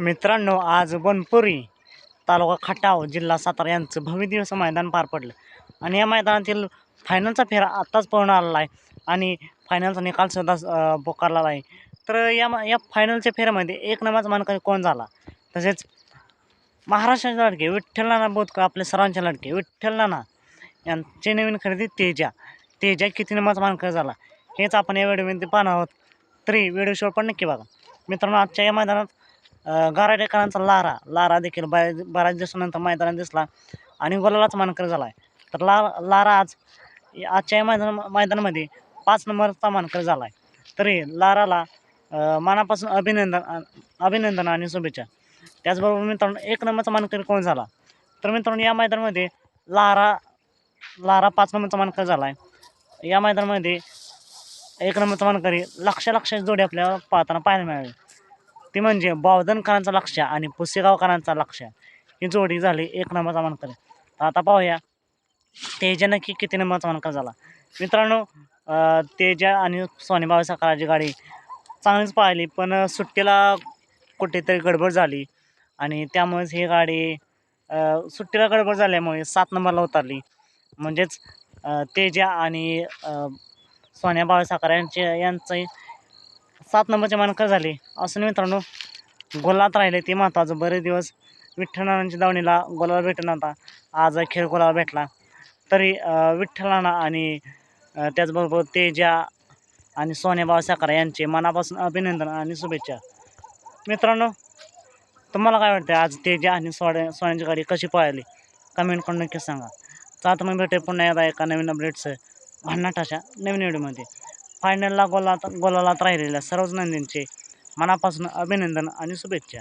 मित्रांनो आज बनपुरी तालुका खटाव जिल्हा सातारा यांचं भव्य दिवस मैदान पार पडलं. आणि या मैदानातील फायनलचा फेरा आत्ताच पळून आलेला आहे आणि फायनलचा निकालसुद्धा अं, पुकारलेला आहे. तर या मा- या फायनलच्या फेऱ्यामध्ये एक नंबरचा मानकरी कोण झाला? तसेच महाराष्ट्राचे लडके विठ्ठल नाना बोधकर आपले सरांचे लडके विठ्ठल नाना यांची नवीन खरेदी तेजा. तेजा किती नंबरचा मानकरी झाला? हेच आपण या व्हिडिओमध्ये पाहणार आहोत. तरी व्हिडिओ शेवट पण नक्की बघा. मित्रांनो आजच्या या मैदानात गाराडेकरांचा लारा. लारा देखील बऱ्याच बऱ्याच दिवसानंतर मैदानात दिसला आणि गोलालाच मानकर झाला आहे तर ला लारा आज आजच्या या मैदान मैदानामध्ये पाच नंबरचा मानकर झाला आहे तरी लाराला मनापासून अभिनंदन अभिनंदन आणि शुभेच्छा. त्याचबरोबर मित्रांनो एक नंबरचा मानकरी कोण झाला? तर मित्रांनो या मैदानामध्ये लारा लारा पाच नंबरचा मानकर झाला आहे या मैदानामध्ये एक नंबरचा मानकरी लक्ष लक्ष जोडी आपल्याला पाहताना पाहायला मिळाली. ती म्हणजे बावधनकरांचा लक्ष आणि पुसेगावकरांचा लक्ष. ही जोडी झाली एक नंबरचा मानकर. आता पाहूया. तेजा नक्की किती नंबरचा मानकर झाला? मित्रांनो तेजा आणि सोनेबाई सकाळची गाडी चांगलीच पाहिली पण सुट्टीला कुठेतरी गडबड झाली आणि त्यामुळेच ही गाडी सुट्टीला गडबड झाल्यामुळे सात नंबरला उतरली. म्हणजेच तेजा आणि सोन्या सोन्या साखर यांचे यांचं सात नंबरचे मानकर झाले. असं मित्रांनो गोलात राहिले ते महत्त्वाचं बरेच दिवस विठ्ठलनाच्या दावणीला गोलाला भेटून आता आज खेळ गोलाला भेटला. तरी विठ्ठलाना आणि त्याचबरोबर तेजा आणि सोन्याबाबा साखरा यांचे मनापासून अभिनंदन आणि शुभेच्छा. मित्रांनो तुम्हाला काय वाटतं आज तेजा आणि सोड्या सोन्याची गाडी कशी पळाली? कमेंट करून नक्की सांगा. तर मग भेटेल पुन्हा एकदा एका नवीन अपडेट्स भन्नाटाच्या नवीन व्हिडिओमध्ये फायनलला गोलात गोलालात राहिलेल्या सर्वच नंदींचे मनापासून अभिनंदन आणि शुभेच्छा.